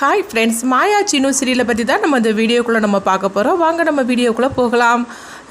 Hi friends மாயா சீனு சீரியலை பற்றி தான் நம்ம இந்த வீடியோக்குள்ளே நம்ம பார்க்க போகிறோம் வாங்க நம்ம வீடியோக்குள்ளே போகலாம்.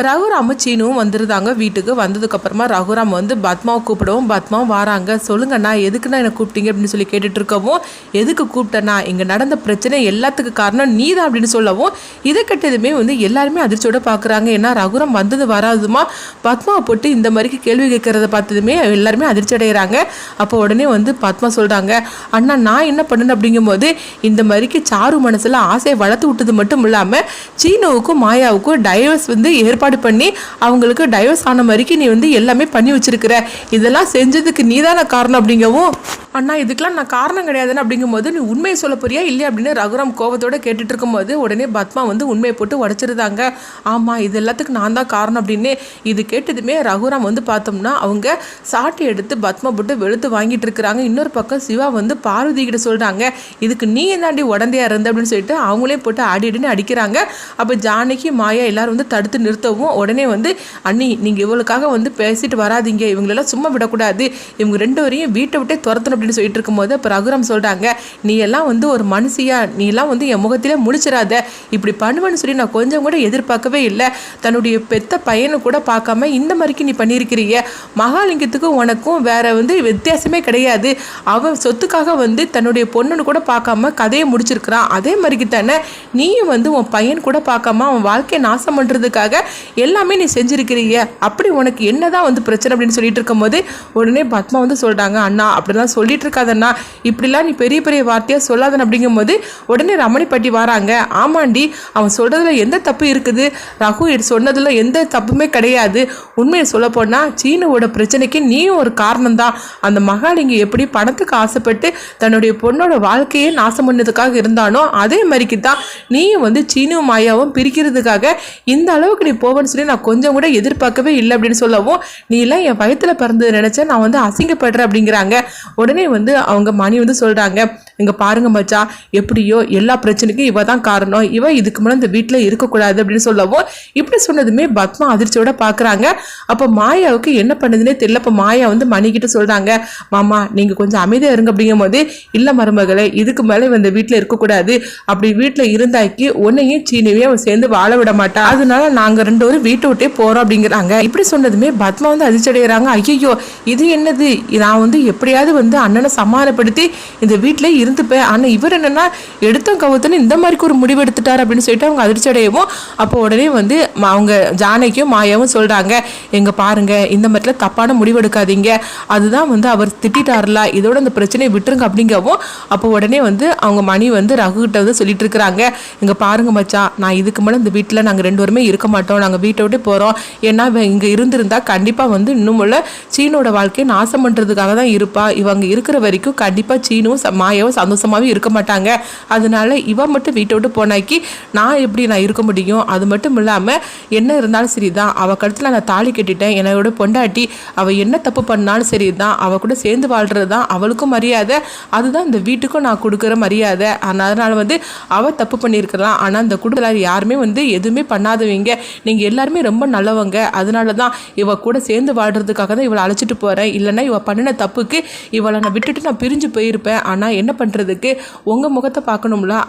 ரகுராம் சீனுவும் வந்துருந்தாங்க வீட்டுக்கு. வந்ததுக்கப்புறமா ரகுராம் வந்து பத்மாவை கூப்பிடவும் பத்மாவும் வராங்க. சொல்லுங்கண்ணா எதுக்குண்ணா என்னை கூப்பிட்டீங்க அப்படின்னு சொல்லி கேட்டுட்டு இருக்கவும் எதுக்கு கூப்பிட்டேண்ணா? இங்கே நடந்த பிரச்சனை எல்லாத்துக்கு காரணம் நீ தான் அப்படின்னு சொல்லவும் இதை கெட்டதுமே வந்து எல்லாருமே அதிர்ச்சியோட பார்க்குறாங்க ஏன்னா ரகுராம் வந்தது வராதுமா? பத்மாவை போட்டு இந்த மாதிரிக்கு கேள்வி கேட்கறத பார்த்ததுமே எல்லாருமே அதிர்ச்சி அடைகிறாங்க அப்போ உடனே வந்து பத்மா சொல்கிறாங்க அண்ணா நான் என்ன பண்ணேன் அப்படிங்கும்போது இந்த மாதிரிக்கு சாரு மனசில் ஆசையை வளர்த்து விட்டது மட்டும் இல்லாமல் சீனுவுக்கும் மாயாவுக்கும் டைவர்ஸ் வந்து ஏற்பாடு பண்ணி அவங்களுக்கு டைவர்ஸ் ஆன மாதிரிக்கு நீ வந்து எல்லாமே பண்ணி வச்சிருக்கிற. இதெல்லாம் செஞ்சதுக்கு நீதான காரணம் அப்படிங்கவும் அண்ணா இதுக்கெல்லாம் நான் காரணம் கிடையாதுன்னு அப்படிங்கும்போது நீ உண்மையை சொல்ல போறியா இல்லையா? அப்படின்னு ரகுராம் கோவத்தோட கேட்டுட்டு இருக்கும்போது உடனே பத்மா வந்து உண்மையை போட்டு உடச்சிருந்தாங்க. ஆமாம் இது எல்லாத்துக்கும் நான் தான் காரணம் அப்படின்னு இது கேட்டதுமே ரகுராம் வந்து பார்த்தோம்னா அவங்க சாட்டி எடுத்து பத்மா போட்டு வெளுத்து வாங்கிட்டு இருக்கிறாங்க. இன்னொரு பக்கம் சிவா வந்து பார்வதி கிட்ட சொல்கிறாங்க இதுக்கு நீ தாண்டி உடந்தையா இருந்த? அப்படின்னு சொல்லிட்டு அவங்களே போட்டு ஆடி அடின்னு அடிக்கிறாங்க. அப்போ ஜானகி மாயா எல்லாரும் வந்து தடுத்து நிறுத்தவும் உடனே வந்து அண்ணி நீங்கள் இவளுக்காக வந்து பேசிட்டு வராதீங்க. இவங்களெல்லாம் சும்மா விடக்கூடாது. இவங்க ரெண்டு வரையும் வீட்டை விட்டே துரத்தணும் அப்படின்னு சொல்லிட்டு இருக்கும்போது அப்போ ரகுராம் சொல்கிறாங்க நீ எல்லாம் வந்து ஒரு மனுஷியா? நீ எல்லாம் வந்து என் முகத்திலே முடிச்சிடாத இப்படி பண்ணுவேன்னு சொல்லி நான் கொஞ்சம் கூட எதிர்பார்க்கவே இல்லை. தன்னுடைய பெத்த பையனை கூட பார்க்காம இந்த மாதிரிக்கு நீ பண்ணியிருக்கிறீங்க. மகாலிங்கத்துக்கும் உனக்கும் வேற வந்து வித்தியாசமே கிடையாது. அவன் சொத்துக்காக வந்து தன்னுடைய பொண்ணுன்னு கூட பார்க்காம கதையை முடிச்சிருக்கிறான். அதே மாதிரிக்கு தானே நீயும் வந்து உன் பையன் கூட பார்க்காம அவன் வாழ்க்கையை நாசம் பண்ணுறதுக்காக எல்லாமே நீ செஞ்சிருக்கிறீங்க. அப்படி உனக்கு என்னதான் வந்து பிரச்சனை அப்படின்னு சொல்லிட்டு இருக்கும்போது உடனே பத்மா வந்து சொல்கிறாங்க அண்ணா அப்படிலாம் சொல்லிட்டு இருக்காதண்ணா. இப்படிலாம் நீ பெரிய பெரிய வார்த்தையாக சொல்லாதன் அப்படிங்கும்போது உடனே ரமணிப்பட்டி வராங்க. ஆமாண்டி அவன் சொல்கிறதுல எந்த தப்பு இருக்குது? ரகு சொன்னதில் எந்த தப்புமே கிடையாது. உண்மையை சொல்லப்போனால் சீனுவோட பிரச்சனைக்கு நீயும் ஒரு காரணம் தான் அந்த மகாலிங்க எப்படி பணத்துக்கு ஆசைப்பட்டு தன்னுடைய பொண்ணோட வாழ்க்கையே நாசம் பண்ணதுக்காக இருந்தானோ அதே மாதிரிக்கு தான் நீயும் வந்து சீனுவும் மாயாவும் பிரிக்கிறதுக்காக இந்த அளவுக்கு நீ போவேன்னு சொல்லி நான் கொஞ்சம் கூட எதிர்பார்க்கவே இல்லை அப்படின்னு சொல்லவும் நீ எல்லாம் என் வயத்துல பிறந்தது நினச்சேன் நான் வந்து அசிங்கப்படுறேன் அப்படிங்கிறாங்க. உடனே வந்து அவங்க மணி வந்து சொல்கிறாங்க இங்கே பாருங்க மச்சா எப்படியோ எல்லா பிரச்சனைக்கும் இவ தான் காரணம். இவ இதுக்கு மேலே இந்த வீட்டில் இருக்கக்கூடாது அப்படின்னு சொல்லவும் இப்படி சொன்னதுமே பத்மா அதிர்ச்சியோட பார்க்குறாங்க அப்போ மாயாவுக்கு என்ன பண்ணுதுன்னே தெரியல. அப்போ மாயா வந்து மணிக்கிட்ட சொல்கிறாங்க மாமா நீங்கள் கொஞ்சம் அமைதியாக இருங்க. அப்படிங்கும் போது இல்லை மருமகளை இதுக்கு மேலே இந்த வீட்டில் இருக்கக்கூடாது. அப்படி வீட்டில் இருந்தாக்கி உன்னையும் சீனியும் அவன் சேர்ந்து வாழ விட மாட்டா. அதனால நாங்கள் ரெண்டு பேரும் வீட்டை விட்டே போகிறோம் அப்படிங்கிறாங்க. இப்படி சொன்னதுமே பத்மா வந்து அதிர்ச்சி அடைகிறாங்க ஐயோ இது என்னது? நான் வந்து எப்படியாவது வந்து அண்ணனை சமாதானப்படுத்தி இந்த வீட்டில் இருந்துப்பேன் ஆனால் இவர் என்னென்னா எடுத்தோம் கவுத்துன்னு இந்த மாதிரி ஒரு முடிவு எடுத்துட்டார் அப்படின்னு சொல்லிட்டு அவங்க அதிர்ச்சி அடையவும் அப்போ உடனே வந்து அவங்க ஜானகியும் மாயாவும் சொல்கிறாங்க எங்கள் பாருங்க இந்த மாதிரிலாம் தப்பான முடிவு எடுக்காதீங்க. அதுதான் வந்து அவர் திட்டார்ல இதோட அந்த பிரச்சனையை விட்டுருங்க அப்படிங்கவும் அப்போ உடனே வந்து அவங்க மணி வந்து ரகுகிட்ட வந்து சொல்லிட்டு இருக்கிறாங்க இங்கே பாருங்க மச்சான் நான் இதுக்கு மேலே இந்த வீட்டில் நாங்கள் ரெண்டு பேருமே இருக்க மாட்டோம். நாங்கள் வீட்டை விட்டு போகிறோம் ஏன்னா இங்கே இருந்திருந்தா கண்டிப்பாக வந்து இன்னும் உள்ள சீனோட வாழ்க்கையை நாசம் பண்ணுறதுக்காக தான் இருப்பா. இவங்க இருக்கிற வரைக்கும் கண்டிப்பாக சீனும் மாயாவும் சந்தோஷமாகவே இருக்க மாட்டாங்க. அதனால இவன் மட்டும் வீட்டை விட்டு போனாக்கி நான் எப்படி நான் இருக்க முடியும்? அது மட்டும் இல்லாமல் என்ன இருந்தாலும் சரி தான் அவள் கழுத்தில் நான் தாலி கட்டிட்டேன். என்னோட பொண்டாட்டி அவள் என்ன தப்பு பண்ணாலும் சரிதான். அவள் கூட சேர்ந்து வாழ்கிறது தான் அவளுக்கும் மரியாதை. அதுதான் இந்த வீட்டுக்கும் நான் கொடுக்குற மரியாதை. ஆனால் அதனால் வந்து அவள் தப்பு பண்ணியிருக்கலாம். ஆனால் இந்த குடும்பத்தில் யாருமே வந்து எதுவுமே பண்ணாதவங்க. நீங்கள் எல்லாருமே ரொம்ப நல்லவங்க. அதனால தான் இவள் கூட சேர்ந்து வாழ்கிறதுக்காக தான் இவளை அழைச்சிட்டு போகிறேன் இல்லைன்னா இவள் பண்ணின தப்புக்கு இவளை நான் விட்டுட்டு நான் பிரிஞ்சு போயிருப்பேன். ஆனால் என்ன பண்ணுறதுக்கு உங்கள் முகத்தை பார்க்கணும்ல?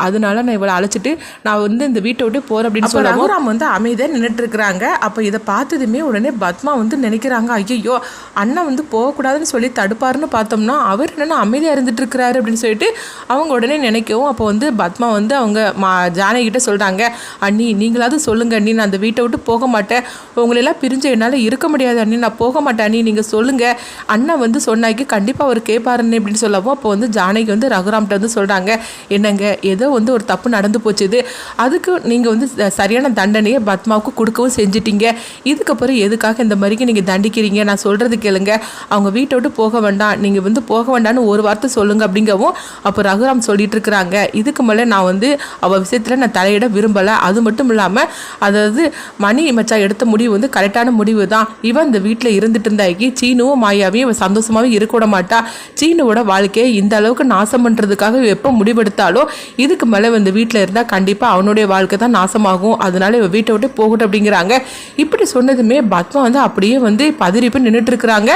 அதனால நான் இவளை அழைச்சிட்டு நான் வந்து இந்த வீட்டை விட்டு போகிறேன் அப்படின்னு சொல்ல ரகுராம் வந்து அமைதியாக நின்றுட்டு இருக்கிறாங்க அப்போ இதை பார்த்ததுமே உடனே பத்மா வந்து நினைக்கிறாங்க ஐயோ அண்ணன் வந்து போகக்கூடாதுன்னு சொல்லி தடுப்பாருன்னு பார்த்தோம்னா அவர் என்னென்னா அமைதியாக இருந்துட்டு இருக்கிறாரு அப்படின்னு சொல்லிட்டு அவங்க உடனே நினைக்கவும் அப்போ வந்து பத்மா வந்து அவங்க மா ஜானகி கிட்ட சொல்கிறாங்க அண்ணி நீங்களாவது சொல்லுங்க அண்ணி நான் அந்த வீட்டை விட்டு போக மாட்டேன். உங்களெல்லாம் பிரிஞ்சு என்னால் இருக்க முடியாது அண்ணி நான் போக மாட்டேன் அண்ணி நீங்கள் சொல்லுங்கள் அண்ணன் வந்து சொன்னாக்கி கண்டிப்பாக அவர் கேட்பாருன்னு அப்படின்னு சொல்லவும் அப்போ வந்து ஜானகி வந்து ரகுராம்கிட்ட வந்து சொல்கிறாங்க என்னங்க ஏதோ வந்து ஒரு தப்பு நடந்து போச்சுது அதுக்கு நீங்கள் வந்து சரியான தண்டனையை பத்மாவுக்கு கொடுக்கவும் செஞ்சிட்டீங்க. இதுக்கப்புறம் எதுக்காக இந்த மாதிரிக்கு நீங்கள் தண்டிக்கிறீங்க? நான் சொல்கிறது கேளுங்க. அவங்க வீட்டை விட்டு போக வேண்டாம். நீங்கள் வந்து போக வேண்டாம்னு ஒரு வார்த்தை சொல்லுங்க அப்படிங்கவும் அப்போ ரகுராம் சொல்லிட்டு இருக்கிறாங்க. இதுக்கு மேலே நான் வந்து அவள் விஷயத்தில் நான் தலையிட விரும்பலை. அது மட்டும் இல்லாமல் அதாவது மணி மச்சா எடுத்த முடிவு வந்து கரெக்டான முடிவு தான் இவன் இந்த வீட்டில் இருந்துட்டு இருந்தாக்கி சீனுவும் மாயாவையும் இவன் சந்தோஷமாகவே இருக்க விட மாட்டா. சீனுவோட வாழ்க்கையை இந்த அளவுக்கு நாசம் பண்ணுறதுக்காக எப்போ முடிவெடுத்தாலோ இதுக்கு மேலே இந்த வீட்டில் இருந்தால் கண்டிப்பாக அவனுடைய வாழ்க்கை தான் நாசமாகும். அதனால இவன் வீட்டை விட்டு போகட்டும் அப்படிங்கிறாங்க. இப்படி சொன்னதுமே பத்மா வந்து அப்படியே வந்து பதறி நின்றுட்டுருக்குறாங்க நின்றுட்டு இருக்கிறாங்க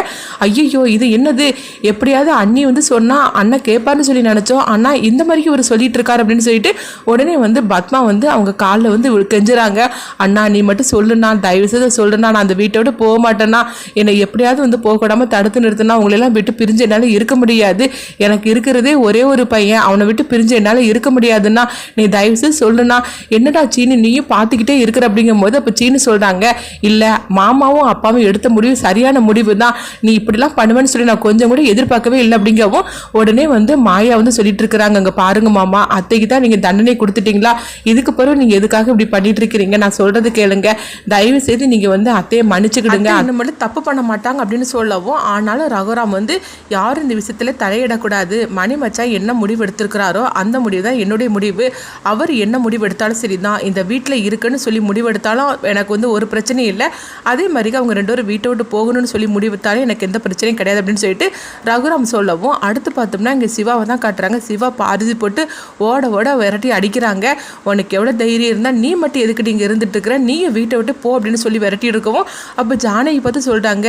ஐயோ இது என்னது? எப்படியாவது அண்ணி வந்து சொன்னால் அண்ணன் கேட்பார்னு சொல்லி நினச்சோம். அண்ணா இந்த மாதிரி இவர் சொல்லிட்டு இருக்காரு அப்படின்னு சொல்லிட்டு உடனே வந்து பத்மா வந்து அவங்க காலில் வந்து கெஞ்சுறாங்க. அண்ணா நீ மட்டும் சொல்லுண்ணா. தயவு செய்து சொல்லுண்ணா. நான் அந்த வீட்டை விட்டு போக மாட்டேன்னா என்னை எப்படியாவது வந்து போக தடுத்து நிறுத்தினா உங்களெல்லாம் விட்டு பிரிஞ்சு என்னால் இருக்க முடியாது. எனக்கு இருக்கிறதே ஒரே ஒரு பையன் அவனை விட்டு பிரிஞ்சு என்னால் இருக்க முடியாதுன்னா நீ தயவு செய்து சொல்லுண்ணா. என்னடா சீனு நீயும் பார்த்துக்கிட்டே இருக்கிற அப்படிங்கும்போது அப்போ சீனு சொல்கிறாங்க இல்லை மாமாவும் அப்பாவும் எடுத்த முடிவு சரியான முடிவு தான் நீ இப்படிலாம் பண்ணுவேன்னு சொல்லி நான் கொஞ்சம் கூட எதிர்பார்க்கவே இல்லை அப்படிங்கவும் உடனே வந்து மாயா வந்து சொல்லிட்டு இருக்கிறாங்க. அங்கே பாருங்க மாமா அத்தைக்கு தான் நீங்கள் தண்டனை கொடுத்துட்டீங்களா? இதுக்கு பிறகு நீங்கள் எதுக்காக இப்படி பண்ணிட்டு இருக்கிறீங்க? நான் சொல்றது கேளுங்க. தயவு செய்து நீங்கள் வந்து அத்தையை மன்னிச்சுக்கிடுங்க. அந்த மட்டும் தப்பு பண்ண மாட்டாங்க அப்படின்னு சொல்லவும் ஆனாலும் ரகுராம் வந்து யாரும் இந்த விஷயத்தில் தலையிடக்கூடாது. மணி மச்சா என்ன முடிவு எடுத்திருக்கிறாரோ அந்த முடிவு தான் என்னுடைய முடிவு. அவர் என்ன முடிவு எடுத்தாலும் சரி தான் இந்த வீட்டில் இருக்குன்னு சொல்லி முடிவெடுத்தாலும் எனக்கு வந்து ஒரு பிரச்சனையும் இல்லை. அதே மாதிரி அவங்க ரெண்டு பேரும் வீட்டை விட்டு போகணும்னு சொல்லி முடிவெடுத்தாலும் எனக்கு எந்த பிரச்சனையும் கிடையாது அப்படின்னு சொல்லிட்டு ரகுராம் சொல்லவும் அடுத்து பார்த்தோம்னா இங்கே சிவாவை தான் காட்டுறாங்க. சிவா பாரிசி போட்டு ஓட ஓட விரட்டி அடிக்கிறாங்க. உனக்கு எவ்வளோ தைரியம் இருந்தால் நீ மட்டும் எதுக்கிட்டு இங்கே இருந்துட்டு இருக்கிற? நீயும் வீட்டை விட்டு போ அப்படின்னு சொல்லி விரட்டி இருக்கவும் அப்போ ஜானகி பார்த்து சொல்கிறாங்க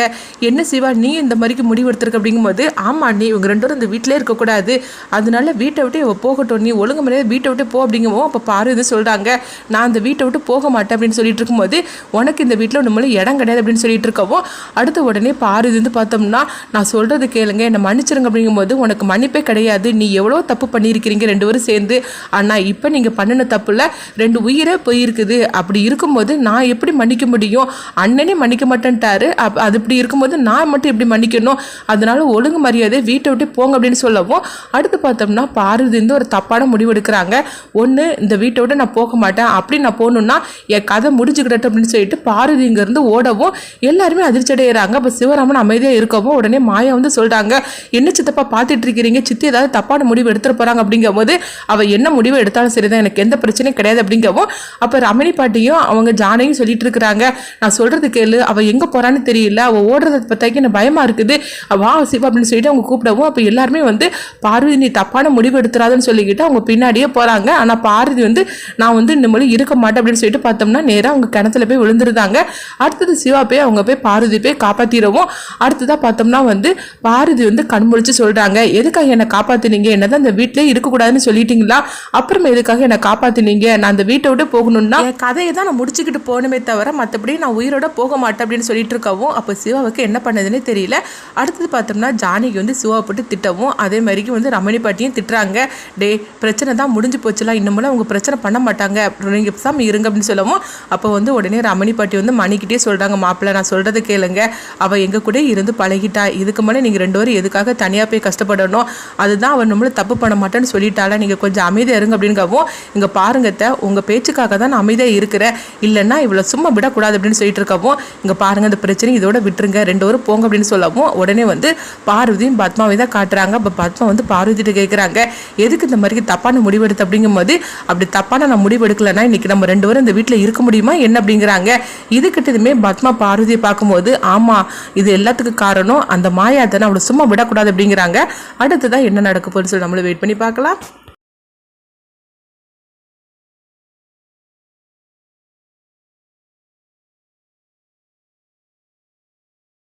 என்ன சிவா நீ இந்த மாதிரிக்கு முடிவு எடுத்துருக்க அப்படிங்கும்போது ஆமாம் நீ இவங்க ரெண்டு பேரும் இந்த வீட்டிலே இருக்கக்கூடாது. அதனால வீட்டை விட்டு இவள் போகட்டும். நீ ஒழுங்கு மரியாதை வீட்டை விட்டு போ அப்படிங்கவும் அப்போ பாரு இது சொல்கிறாங்க நான் அந்த வீட்டை விட்டு போக மாட்டேன் அப்படின்னு சொல்லிட்டு இருக்கும்போது உனக்கு இந்த வீட்டில் ஒன்று இடம் கிடையாது அப்படின்னு சொல்லிட்டு இருக்கவும் அடுத்த உடனே பாரு இது வந்து பார்த்தோம்னா நான் சொல்கிறது கேளுங்க என்னை மன்னிச்சிருங்க அப்படிங்கும்போது உனக்கு மன்னிப்பே கிடையாது. நீ எவ்வளோ தப்பு பண்ணியிருக்கிறீங்க ரெண்டு பேரும் சேர்ந்து. ஆனால் இப்போ நீங்கள் பண்ணின தப்பில் ரெண்டு உயிரே போயிருக்குது. அப்படி இருக்கும்போது நான் எப்படி மன்னிக்க முடியும்? அண்ணனே மன்னிக்க மாட்டேன்ட்டாரு. அப் அது இப்படி இருக்கும்போது நான் மட்டும் எப்படி மன்னிக்கணும்? அதனால ஒழுங்கு மரியாதை வீட்டை விட்டு போங்க அப்படின்னு சொல்லவும் அடுத்து பார்த்தோம்னா பாரதி ஒரு தப்பான முடிவு எடுக்கிறாங்க ஒன்று இந்த வீட்டை விட்டு நான் போக மாட்டேன். அப்படி நான் போகணுன்னா என் கதை முடிஞ்சுக்கிடட்டும் அப்படின்னு சொல்லிட்டு பார்வதி இங்கேருந்து ஓடவும் எல்லாருமே அதிர்ச்சி அடைகிறாங்க அப்போ சிவராமன் அமைதியாக இருக்கவும் உடனே மாயா வந்து சொல்கிறாங்க என்ன சித்தப்பா பார்த்துட்டு இருக்கிறீங்க? சித்தி ஏதாவது தப்பான முடிவு எடுத்துகிட்டு போகிறாங்க அப்படிங்கும்போது அவள் என்ன முடிவு எடுத்தாலும் சரிதான் எனக்கு எந்த பிரச்சனையும் கிடையாது அப்படிங்கவும் அப்போ ரமணி பாட்டியும் அவங்க ஜானையும் சொல்லிட்டு இருக்கிறாங்க. நான் சொல்கிறது கேளு அவள் எங்கே போகிறான்னு தெரியல அவள் ஓடுறத பத்தாக்கி எனக்கு பயமாக இருக்குது. வா சிவா அப்படின்னு சொல்லிட்டு அவங்க கூப்பிடவும் அப்போ எல்லாருமே வந்து பார்வதி நீ தப்பான முடிவு எடுத்துறாதுன்னு சொல்லிக்கிட்டு அவங்க பின்னாடியே போகிறாங்க ஆனால் பாரதி வந்து நான் வந்து இந்த மொழி இருக்க மாட்டேன் அப்படின்னு சொல்லிட்டு பார்த்தோம்னா நேராக அவங்க கிணத்துல போய் விழுந்துருந்தாங்க. அடுத்தது சிவா போய் அவங்க போய் பாரதி போய் காப்பாற்றிடவும் அடுத்ததாக பார்த்தோம்னா வந்து பாரதி வந்து கண் சொல்கிறாங்க எதுக்காக என்னை காப்பாற்றினீங்க என்னதான் அந்த வீட்டிலே இருக்கக்கூடாதுன்னு சொல்லிட்டீங்களா? அப்புறமா எதுக்காக என்னை காப்பாற்றினீங்க நான் அந்த வீட்டை விட்டு போகணும்னா என் கதையை தான் நான் முடிச்சுக்கிட்டு போகணுமே தவிர மற்றபடி நான் உயிரோட போக மாட்டேன் அப்படின்னு சொல்லிட்டு இருக்கவும் அப்போ சிவாவுக்கு என்ன பண்ணதுன்னே தெரியல. அடுத்தது பார்த்தோம்னா ஜானகி வந்து சிவாவை போட்டு திட்டவும் அதே மாதிரிக்கு வந்து ரமணி பாட்டியும் திட்டுறாங்க. டே பிரச்சனை தான் முடிஞ்சு போச்சுலாம் இன்னமும் அவங்க பிரச்சனை பண்ண மாட்டாங்க. நீங்கள் பேசாம இருங்க அப்படின்னு சொல்லவும் அப்போ வந்து உடனே ரமணி பாட்டி வந்து மணிக்கிட்டே சொல்கிறாங்க மாப்பிள்ளை நான் சொல்கிறத கேளுங்க. அவள் எங்கள் கூட இருந்து பழகிட்டா. இதுக்கு மேலே நீங்கள் ரெண்டு பேரும் எதுக்காக தனியாக போய் கஷ்டப்படணும்? அதுதான் அவன் நம்மள தப்பு பண்ண மாட்டேன்னு சொல்லிட்டாளா? நீங்கள் கொஞ்சம் அமைதியாக இருங்க அப்படிங்கவும் இங்கே பாருங்கத்த உங்கள் பேச்சுக்காக தான் நான் அமைதியாக இருக்கிறேன். இல்லைன்னா இவ்வளோ சும்மா விடக்கூடாது அப்படின்னு சொல்லிட்டு இருக்கவும் இங்கே பாருங்க இந்த பிரச்சனை இதோட விட்டுருங்க. ரெண்டு பேரும் போங்க அப்படின்னு சொல்லவும் உடனே வந்து பார்வதியும் பத்மாவை தான் காட்டுறாங்க. அப்போ பத்மா வந்து பார்வதிட்டு கேட்குறாங்க எதுக்கு இந்த மாதிரி தப்பான முடிவு எடுத்து அப்படிங்கும்போது அப்படி தப்பான நான் முடிவு எடுக்கலைன்னா இன்னைக்கு நம்ம ரெண்டு பேரும் இந்த வீட்டில் இருக்க முடியுமா? என்ன அப்படிங்கிறாங்க. இதுக்கிட்டதுமே பத்மா பார்வதியை பார்க்கும்போது ஆமாம் இது எல்லாத்துக்கும் காரணம் அந்த மாயா தானே அவளை சும்மா விடக்கூடாது அப்படிங்கிறாங்க. அடுத்ததான் என்ன நடக்க போகுதுன்னு சொல்லி நம்மளும் வெயிட் பண்ணி பார்க்கலாம்.